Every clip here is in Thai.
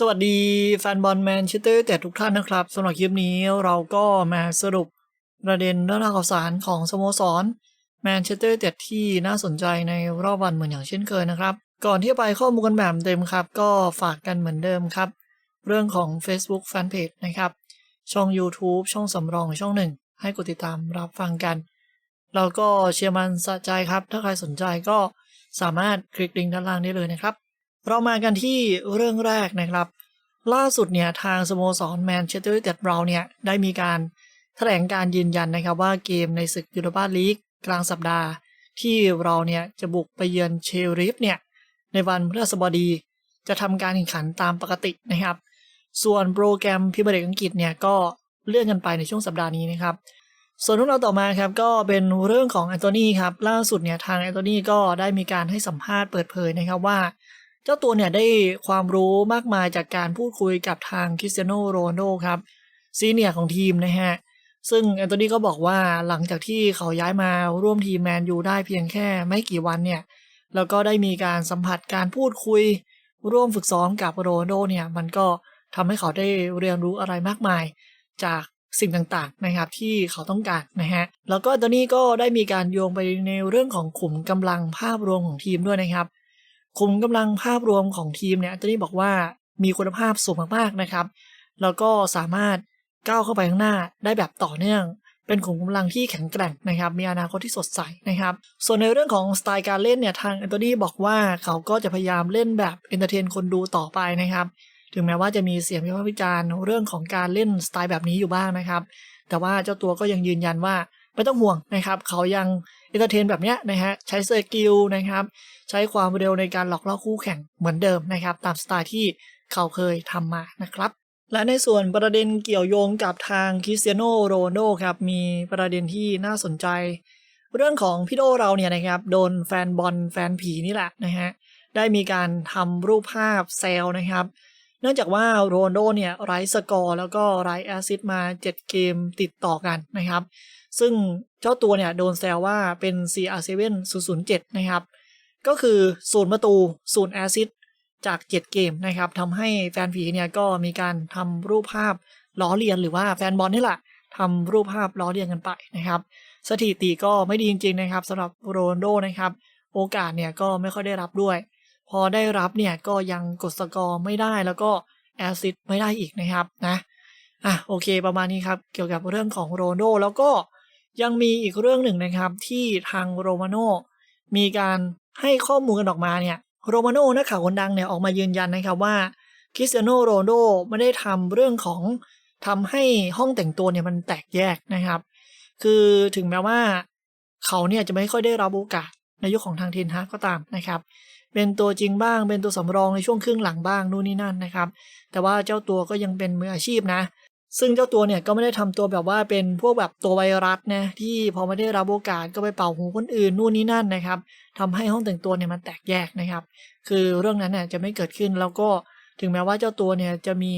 สวัสดีแฟนบอลแมนเชสเตอร์แต่ทุกท่านนะครับสำหรับคลิปนี้เราก็มาสรุปประเด็นเรื่องราวข่าวสารของสโมสรแมนเชสเตอร์แต่ที่น่าสนใจในรอบวันเหมือนอย่างเช่นเคยนะครับ ก่อนที่ไปข้อมูลกันแบบเต็มครับ ก็ฝากกันเหมือนเดิมครับ เรื่องของ Facebook Fanpage นะครับ ช่อง YouTube ช่องสำรองช่องหนึ่ง ให้กดติดตามรับฟังกัน แล้วก็เชียร์มันสะใจครับ ถ้าใครสนใจก็สามารถคลิกลิงก์ด้านล่างได้เลยนะครับ เรามากันที่เรื่องแรกนะครับ ล่าสุดเนี่ยทางสโมสรแมนเชสเตอร์ยูไนเต็ดเราเนี่ยได้มีการแถลงการยืนยันนะครับว่าเกมในศึกยูโรปาลีกกลางสัปดาห์ ที่เราเนี่ยจะบุกไปเยือนเชลริฟเนี่ยในวันพฤหัสบดี จะทำการแข่งขันตามปกตินะครับ ส่วนโปรแกรมพิมพ์เด็กอังกฤษเนี่ยก็เลื่อนกันไปในช่วงสัปดาห์นี้นะครับ ส่วนเรื่องราวต่อมาครับก็เป็นเรื่องของแอนโทนีครับล่าสุดเนี่ยทางแอนโทนีก็ได้มีการให้สัมภาษณ์เปิดเผยนะครับว่า เจ้าตัวเนี่ยได้ความรู้มากมายจากการพูดคุยกับทางคริสเตียโนโรนโดครับซีเนียของทีมนะฮะซึ่งแอนโทนีก็บอกว่าหลังจากที่เขาย้ายมาร่วมทีมแมนยูได้เพียงแค่ไม่กี่วันเนี่ย แล้วก็ได้มีการสัมผัสการพูดคุย ร่วมฝึกซ้อมกับโรนโดเนี่ย มันก็ทำให้เขาได้เรียนรู้อะไรมากมาย จากสิ่งต่างๆนะครับที่เขาต้องการนะฮะแล้วก็ตอนนี้ก็ได้มีการโยงไปในเรื่องของขุมกำลังภาพรวมของทีมด้วยนะครับ คุมกำลังภาพรวมของทีมเนี่ยตอนนี้บอกว่ามีคุณภาพสูงมากๆนะครับ แล้วก็สามารถก้าวเข้าไปข้างหน้าได้แบบต่อเนื่อง เป็นขุมกำลังที่แข็งแกร่งนะครับ มีอนาคตที่สดใสนะครับ ส่วนในเรื่องของสไตล์การเล่นเนี่ยทางแอนโทนีบอกว่าเขาก็จะพยายามเล่นแบบเอนเตอร์เทนคนดูต่อไปนะครับ ถึงแม้ว่าจะมีเสียงวิพากษ์วิจารณ์เรื่องของการเล่นสไตล์แบบนี้อยู่บ้างนะครับ แต่ว่าเจ้าตัวก็ยังยืนยันว่า ไม่ต้องห่วงนะครับเขายังเอนเตอร์เทนแบบเนี้ยนะฮะใช้สกิลนะครับใช้ความเร็วในการหลอกล่อคู่แข่งเหมือนเดิมนะครับตามสไตล์ที่เขาเคยทำมานะครับและในส่วนประเด็นเกี่ยวโยงกับทางคริสเตียโนโรนโดครับมีประเด็นที่น่าสนใจ เรื่องของพี่โดเราเนี่ยนะครับโดนแฟนบอลแฟนผีนี่แหละนะฮะได้มีการทำรูปภาพแซลนะครับ เนื่องจากว่าโรนโดเนี่ยไร้สกอร์แล้วก็ไร้แอซิสมา 7 เกมติดต่อกันนะครับ ซึ่งเจ้าตัวเนี่ยโดนแซวว่าเป็น CR7 007 นะครับ ก็คือศูนย์ประตูศูนย์แอซิสจาก 7 เกมนะครับทำให้แฟนผีเนี่ยก็มีการทำรูปภาพล้อเลียนหรือว่าแฟนบอลนี่แหละทำรูปภาพล้อเลียนกันไปนะครับ สถิติก็ไม่ดีจริงๆนะครับสำหรับโรนโดนะครับ โอกาสเนี่ยก็ไม่ค่อยได้รับด้วย พอได้รับเนี่ยก็ยังกดสกอร์ไม่ได้แล้วก็แอซิสต์ไม่ได้อีกนะครับนะอะโอเคประมาณนี้ครับเกี่ยวกับเรื่องของโรนโดแล้วก็ยังมีอีกเรื่องหนึ่งนะครับที่ทางโรมาโนมีการให้ข้อมูลกันออกมาเนี่ยโรมาโน่นักข่าวคนดังเนี่ยออกมายืนยันนะครับว่าคริสเตียโนโรนโดไม่ได้ทำเรื่องของทำให้ห้องแต่งตัวเนี่ยมันแตกแยกนะครับ คือถึงแม้ว่าเขาเนี่ยจะไม่ค่อยได้รับโอกาสในยุคของทางเทนฮากก็ตามนะครับ เป็นตัวจริงบ้าง เป็นตัวสำรองในช่วงครึ่งหลังบ้างนู่นนี่นั่นนะครับ แต่ว่าเจ้าตัวก็ยังเป็นมืออาชีพนะ ซึ่งเจ้าตัวเนี่ยก็ไม่ได้ทำตัวแบบว่าเป็นพวกแบบตัวไวรัสนะที่พอไม่ได้รับโอกาสก็ไปเป่าหูคนอื่นนู่นนี่นั่นนะครับทำให้ห้องแต่งตัวเนี่ยมันแตกแยกนะครับ คือเรื่องนั้นเนี่ยจะไม่เกิดขึ้นแล้วก็ถึงแม้ว่าเจ้าตัวเนี่ยจะมี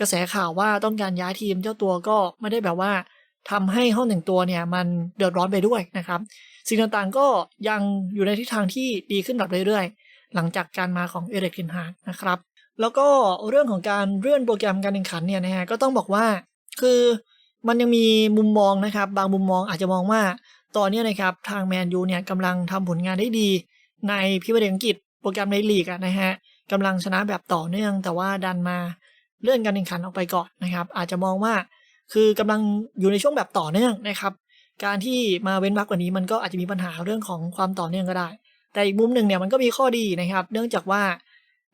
กระแสข่าวว่าต้องการย้ายทีมเจ้าตัวก็ไม่ได้แบบว่า ทำให้ห้องแต่งตัวเนี่ยมันเดือดร้อนไปด้วยนะครับ สิ่งต่างๆก็ยังอยู่ในทิศทางที่ดีขึ้นแบบเรื่อยๆ หลังจากการมาของเอเริกเทนฮากนะครับ แล้วก็เรื่องของการเลื่อนโปรแกรมการแข่งขันเนี่ยนะฮะก็ต้องบอกว่าคือมันยังมีมุมมองนะครับ บางมุมมองอาจจะมองว่าตอนนี้นะครับทางแมนยูเนี่ยกำลังทำผลงานได้ดี ในพิมพ์เอังกฤษโปรแกรมในลีกนะฮะกำลังชนะแบบต่อเนื่อง แต่ว่าดันมาเลื่อนการแข่งขันออกไปก่อนนะครับ อาจจะมองว่า คือกำลังอยู่ในช่วงแบบต่อเนื่องนะครับ การที่มาเว้นวรรคกว่านี้มันก็อาจจะมีปัญหาเรื่องของความต่อเนื่องก็ได้ แต่อีกมุมหนึ่งเนี่ยมันก็มีข้อดีนะครับ เนื่องจากว่า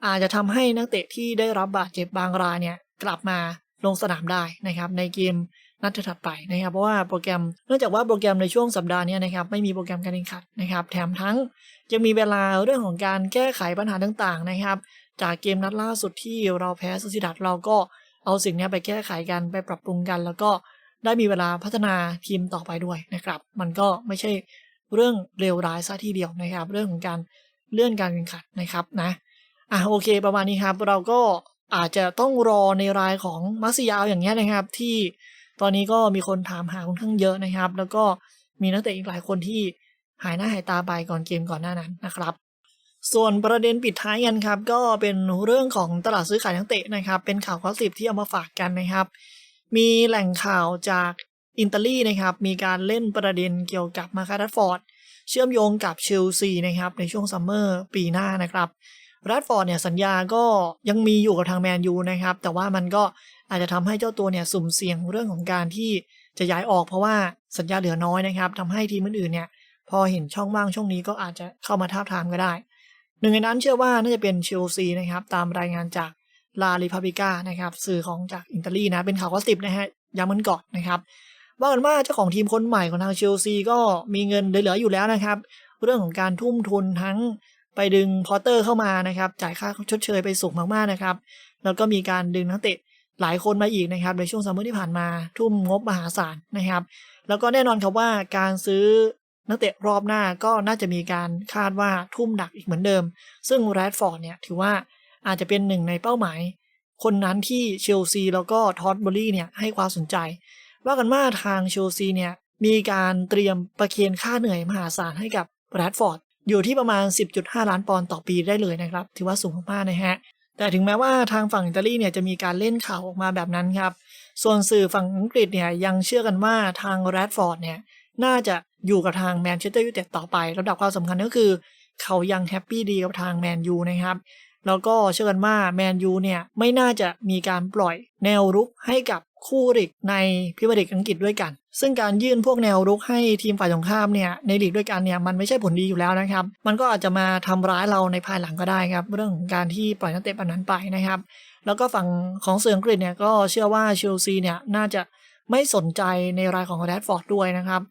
อาจจะทำให้นักเตะที่ได้รับบาดเจ็บบางรายเนี่ยกลับมาลงสนามได้นะครับ ในเกมนัดถัดไปนะครับ เพราะว่าโปรแกรมเนื่องจากว่าโปรแกรมในช่วงสัปดาห์นี้นะครับไม่มีโปรแกรมการแข่งขันนะครับ แถมทั้งยังมีเวลาเรื่องของการแก้ไขปัญหาต่างๆนะครับ จากเกมนัดล่าสุดที่เราแพ้สุสิดัตเราก็ เอาสิ่งนี้ไปแก้ไขกันไปปรับปรุงกัน แล้วก็ได้มีเวลาพัฒนาทีมต่อไปด้วยนะครับ มันก็ไม่ใช่เรื่องเลวร้ายซะทีเดียวนะครับ เรื่องของการเลื่อนการแข่งขันนะครับนะอะโอเค ประมาณนี้ครับ เราก็อาจจะต้องรอในรายของมัสยาวอย่างเงี้ยนะครับ ที่ตอนนี้ก็มีคนถามหาค่อนข้างเยอะนะครับ แล้วก็มีนักเตะอีกหลายคนที่หายหน้าหายตาไปก่อนเกมก่อนหน้านั้นนะครับ ส่วนประเด็นปิดท้ายกันครับ ก็เป็นเรื่องของตลาดซื้อขายนักเตะนะครับ เป็นข่าวข้อสิบที่เอามาฝากกันนะครับ มีแหล่งข่าวจากอินเตอรี่นะครับ มีการเล่นประเด็นเกี่ยวกับมาคารัตฟอร์ด เชื่อมโยงกับเชลซีนะครับ ในช่วงซัมเมอร์ปีหน้านะครับแรดฟอร์ดเนี่ยสัญญาก็ยังมีอยู่กับทางแมนยูนะครับ แต่ว่ามันก็อาจจะทำให้เจ้าตัวเนี่ยสุ่มเสี่ยงเรื่องของการที่จะย้ายออกเพราะว่าสัญญาเหลือน้อยนะครับทำให้ทีมอื่นๆเนี่ย พอเห็นช่องว่างช่วงนี้ก็อาจจะเข้ามาท้าบทามก็ได้ หนึ่งในนั้นเชื่อว่าน่าจะเป็นเชลซีนะครับตามรายงานจากลาลิพาบิก้านะครับสื่อของจากอิตาลีนะเป็นข่าวข้อสิบนะฮะย้ำมันก่อนนะครับว่ากันว่าเจ้าของทีมคนใหม่ของทางเชลซีก็มีเงินเหลืออยู่แล้วนะครับ เรื่องของการทุ่มทุนทั้งไปดึงพอตเตอร์เข้ามานะครับ จ่ายค่าชดเชยไปสูงมากๆนะครับ แล้วก็มีการดึงนักเตะหลายคนมาอีกนะครับ ในช่วงซัมเมอร์ที่ผ่านมาทุ่มงบมหาศาลนะครับ แล้วก็แน่นอนครับว่าการซื้อ นักเตะรอบหน้าก็น่าจะมีการคาดว่าทุ่มหนักอีกเหมือนเดิม ซึ่งแรดฟอร์ดเนี่ยถือว่าอาจจะเป็นหนึ่งในเป้าหมาย คนนั้นที่เชลซีแล้วก็ท็อตบอรี่เนี่ยให้ความสนใจ ว่ากันว่าทางเชลซีเนี่ยมีการเตรียมประเคนค่าเหนื่อยมหาศาลให้กับแรดฟอร์ดอยู่ที่ประมาณ 10.5 ล้านปอนด์ต่อปีได้เลยนะครับ ถือว่าสูงมากนะฮะ แต่ถึงแม้ว่าทางฝั่งอิตาลีเนี่ยจะมีการเล่นข่าวออกมาแบบนั้นครับ ส่วนสื่อฝั่งอังกฤษเนี่ยยังเชื่อกันว่าทางแรดฟอร์ดเนี่ยน่าจะ อยู่กับทางแมนเชสเตอร์ยูไนเต็ดต่อไประดับความสำคัญก็คือ เขายังแฮปปี้ดีกับทางแมนยูนะครับแล้วก็เชื่อกันว่าแมนยูเนี่ยไม่น่าจะมีการปล่อยแนวรุกให้กับคู่ริกในพรีเมียร์ลีกอังกฤษด้วยกัน ซึ่งการยื่นพวกแนวรุกให้ทีมฝ่ายตรงข้ามเนี่ยในลีกด้วยกันเนี่ยมันไม่ใช่ผลดีอยู่แล้วนะครับ มันก็อาจจะมาทำร้ายเราในภายหลังก็ได้ครับเรื่องของการที่ปล่อยนักเตะแบบนั้นไปนะครับ แล้วก็ฝั่งของสื่ออังกฤษเนี่ยก็เชื่อว่าเชลซีเนี่ยน่าจะไม่สนใจในรายของแรดฟอร์ดด้วยนะครับ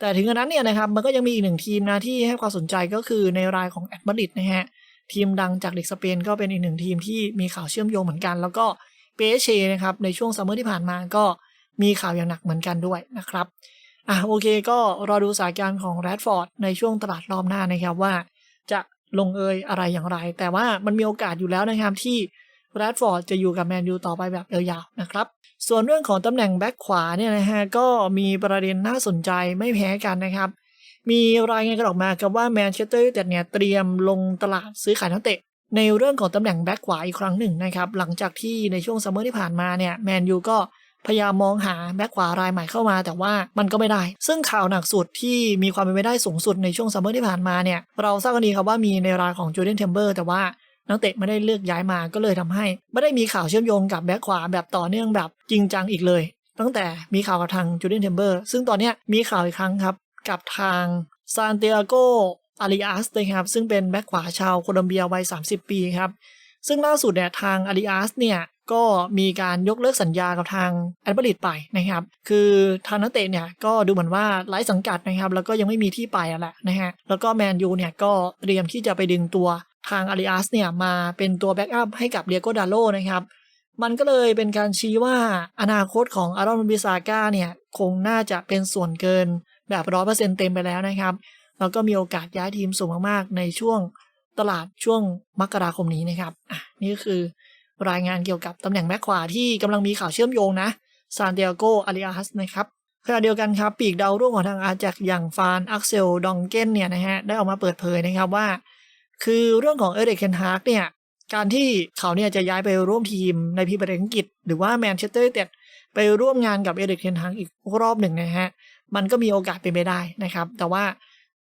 แต่ถึงกระนั้นเนี่ยนะครับมันก็ยังมีอีกหนึ่งทีมนะที่ให้ความสนใจก็คือในรายของแอตมาดริดนะฮะทีมดังจากลีกสเปนก็เป็นอีกหนึ่งทีมที่มีข่าวเชื่อมโยงเหมือนกัน แล้วก็เปเชนะครับในช่วงซัมเมอร์ที่ผ่านมาก็มีข่าวอย่างหนักเหมือนกันด้วยนะครับอะโอเคก็รอดูสถานการณ์ของแรดฟอร์ดในช่วงตลาดรอบหน้านะครับว่า จะลงเอยอะไรอย่างไร แต่ว่ามันมีโอกาสอยู่แล้วนะครับที่ แรดฟอร์ดจะอยู่กับแมนยูต่อไปแบบยาวๆนะครับ ส่วนเรื่องของตำแหน่งแบ็คขวาเนี่ยนะฮะก็มีประเด็นน่าสนใจไม่แพ้กันนะครับ มีรายงานกันออกมาครับว่าแมนเชสเตอร์ยูไนเต็ดเนี่ยเตรียมลงตลาดซื้อขายนักเตะในเรื่องของตำแหน่งแบ็คขวาอีกครั้งหนึ่งนะครับหลังจากที่ในช่วงซัมเมอร์ที่ผ่านมาเนี่ยแมนยูก็พยายามมองหาแบ็คขวารายใหม่เข้ามาแต่ว่ามันก็ไม่ได้ ซึ่งข่าวหนักสุดที่มีความเป็นไปได้สูงสุดในช่วงซัมเมอร์ที่ผ่านมาเนี่ยเราทราบกันดีครับว่ามีในรายของจูเดนเทมเบอร์แต่ว่า นักเตะไม่ได้เลือกย้ายมาก็เลยทำให้ ไม่ได้มีข่าวเชื่อมโยงกับแบ็คขวาแบบต่อเนื่องแบบจริงจังอีกเลย ตั้งแต่มีข่าวกับทางจูเดนเทมเบอร์ซึ่งตอนนี้มีข่าวอีกครั้งครับ กับทางซานเตียโกอาริอัสนะครับซึ่งเป็นแบ็คขวาชาวโคลอมเบียวัย 30 ปีครับ ซึ่งล่าสุดเนี่ยทางอาริอัสเนี่ยก็มีการยกเลิกสัญญากับทางแอตเลติกไปนะครับ คือทางนักเตะเนี่ยก็ดูเหมือนว่าไร้สังกัดนะครับ แล้วก็ยังไม่มีที่ไปอะแหละนะฮะ แล้วก็แมนยูเนี่ยก็เตรียมที่จะไปดึงตัว ทางอาริอัสเนี่ยมาเป็นตัวแบ็กอัพให้กับเดียโกดาโลนะครับ มันก็เลยเป็นการชี้ว่าอนาคตของอารอนบิซาก้าเนี่ย คงน่าจะเป็นส่วนเกินแบบร้อยเปอร์เซ็นต์เต็มไปแล้วนะครับ แล้วก็มีโอกาสย้ายทีมสูงมากๆ ในช่วงตลาดช่วงมกราคมนี้นะครับอะนี่คือรายงานเกี่ยวกับตำแหน่งแบ็คขวาที่กำลังมีข่าวเชื่อมโยงนะซานเตียโกอาริอัสนะครับขณะเดียวกันครับ ปีกดาวรุ่งของทางอาแจกอย่างฟานอักเซลดองเกนเนี่ยนะฮะได้ออกมาเปิดเผยนะครับว่า คือเรื่องของเอเดกเคนฮาร์กเนี่ยการที่เขาเนี่ยจะย้ายไปร่วมทีมในพรีเมียร์ลีกอังกฤษหรือว่าแมนเชสเตอร์ยูไนเต็ดไปร่วมงานกับเอเดกเคนฮาร์กอีกรอบหนึ่งนะฮะมันก็มีโอกาสเป็นไปได้นะครับ แต่ว่า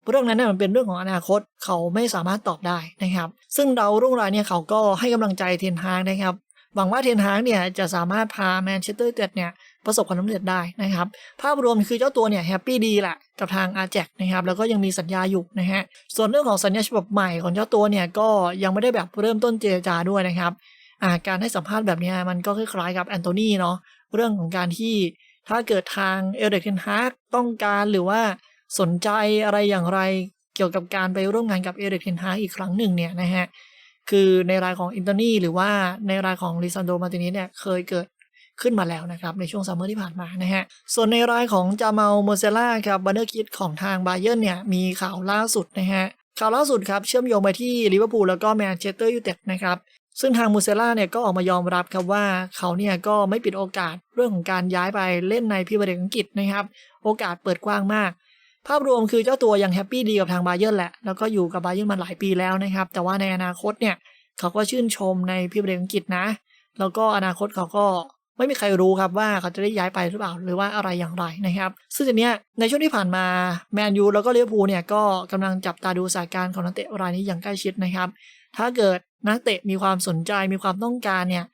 เรื่องนั้นเนี่ยมันเป็นเรื่องของอนาคตเขาไม่สามารถตอบได้นะครับ ซึ่งเดารุ่งรายเนี่ยเขาก็ให้กำลังใจเทนฮางนะครับหวังว่าเทนฮางเนี่ยจะสามารถพาแมนเชสเตอร์ยูไนเต็ดเนี่ย ประสบความสำเร็จได้นะครับ ภาพรวมคือเจ้าตัวเนี่ยแฮปปี้ดีแหละกับทางอาแจกนะครับแล้วก็ยังมีสัญญาอยู่นะฮะส่วนเรื่องของสัญญาฉบับใหม่ของเจ้าตัวเนี่ยก็ยังไม่ได้แบบเริ่มต้นเจรจาด้วยนะครับาการให้สัมภาษณ์แบบนี้มันก็คล้ายๆกับแอนโทนีเนาะเรื่องของการที่ถ้าเกิดทางเอเดกเทนฮากต้องการหรือว่าสนใจอะไรอย่างไรเกี่ยวกับการไปร่วมงานกับเอเดกเทนฮากอีกครั้งหนึ่งเนี่ยนะฮะคือในรายของอินเตอร์นีหรือว่าในรายของลิซันโดมาตินิเนี่ยเคยเกิด ขึ้นมาแล้วนะครับ ในช่วงซัมเมอร์ที่ผ่านมานะฮะ ส่วนในรายของจามาลโมเซล่าครับบันเดอร์คิดของทางบาเยิร์เนี่ยมีข่าวล่าสุดนะฮะข่าวล่าสุดครับเชื่อมโยงไปที่ลิเวอร์พูลแล้วก็แมนเชสเตอร์ยูไนเต็ดนะครับซึ่งทางมูเซล่าเนี่ยก็ออกมายอมรับครับว่าเขาเนี่ยก็ไม่ปิดโอกาสเรื่องของการย้ายไปเล่นในพรีเมียร์ลีกอังกฤษนะครับ โอกาสเปิดกว้างมาก ภาพรวมคือเจ้าตัวยังแฮปปี้ดีกับทางบาเยิร์นแหละ แล้วก็อยู่กับบาเยิร์นมาหลายปีแล้วนะครับ แต่ว่าในอนาคตเนี่ยเขาก็ชื่นชมในพรีเมียร์ลีกอังกฤษนะ แล้วก็อนาคตเขาก็ ไม่มีใครรู้ครับว่าเขาจะได้ย้ายไปหรือเปล่าหรือว่าอะไรอย่างไรนะครับ ซึ่งทีเนี้ในช่วงที่ผ่านมาแมนยูแล้วก็ลิเวอร์พูเนี่ยก็กำลังจับตาดูสถานการณ์ของนักเตะรายนี้อย่างใกล้ชิดนะครับ ถ้าเกิดนักเตะมีความสนใจมีความต้องการเนี่ย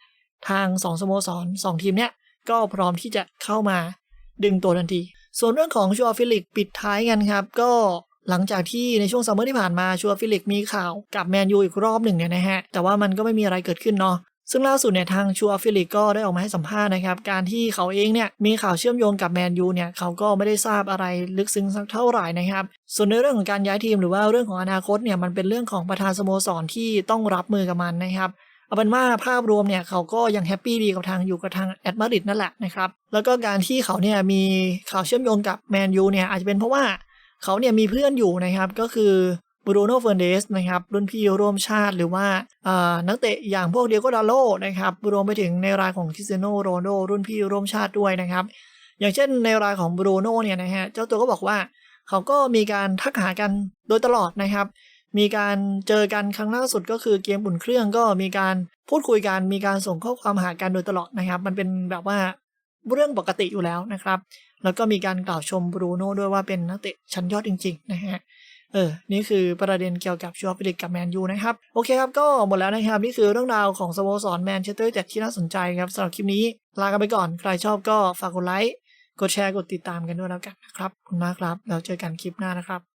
ทางสองสโมสรสองทีมเนี่ยก็พร้อมที่จะเข้ามาดึงตัวทันที ส่วนเรื่องของชัวฟิลิกปิดท้ายกันครับ ก็หลังจากที่ในช่วงซัมเมอร์ที่ผ่านมาชัวฟิลิกมีข่าวกับแมนยูอีกรอบหนึ่งเนี่ยนะฮะ แต่ว่ามันก็ไม่มีอะไรเกิดขึ้นเนาะ ซึ่งล่าสุดเนี่ยทางชัวฟิลิกก็ได้ออกมาให้สัมภาษณ์นะครับ การที่เขาเองเนี่ยมีข่าวเชื่อมโยงกับแมนยูเนี่ยเขาก็ไม่ได้ทราบอะไรลึกซึ้งสักเท่าไหร่นะครับ ส่วนในเรื่องของการย้ายทีมหรือว่าเรื่องของอนาคตเนี่ยมันเป็นเรื่องของประธานสโมสรที่ต้องรับมือกับมันนะครับเอาเป็นว่าภาพรวมเนี่ยเขาก็ยังแฮปปี้ดีกับทางอยู่กับทางแอดมาริดนั่นแหละนะครับ แล้วก็การที่เขาเนี่ยมีข่าวเชื่อมโยงกับแมนยูเนี่ยอาจจะเป็นเพราะว่าเขาเนี่ยมีเพื่อนอยู่นะครับก็คือ บรูโน่เฟอร์เนสนะครับรุ่นพี่ร่วมชาติหรือว่านักเตะอย่างพวกเดียโกดาโลนะครับรวมไปถึงในรายของคริสเตียโนโรนโดรุ่นพี่ร่วมชาติด้วยนะครับ อย่างเช่นในรายของบรูโน่เนี่ยนะฮะเจ้าตัวก็บอกว่าเขาก็มีการทักหากันโดยตลอดนะครับ มีการเจอกันครั้งล่าสุดก็คือเกมอุ่นเครื่องก็มีการพูดคุยกันมีการส่งข้อความหากันโดยตลอดนะครับ มันเป็นแบบว่าเรื่องปกติอยู่แล้วนะครับ แล้วก็มีการกล่าวชมบรูโน่ด้วยว่าเป็นนักเตะชั้นยอดจริงๆนะฮะ เออ นี่คือประเด็นเกี่ยวกับชัวร์ฟิลิกกับแมนยูนะครับ โอเคครับ ก็หมดแล้วนะครับ นี่คือเรื่องราวของสโมสรแมนเชสเตอร์ยเต็ดที่น่าสนใจครับสำหรับคลิปนี้ ลากันไปก่อน ใครชอบก็ฝากกดไลค์ กดแชร์ กดติดตามกันด้วยแล้วกันนะครับ ขอบคุณมากครับ แล้วเจอกันคลิปหน้านะครับ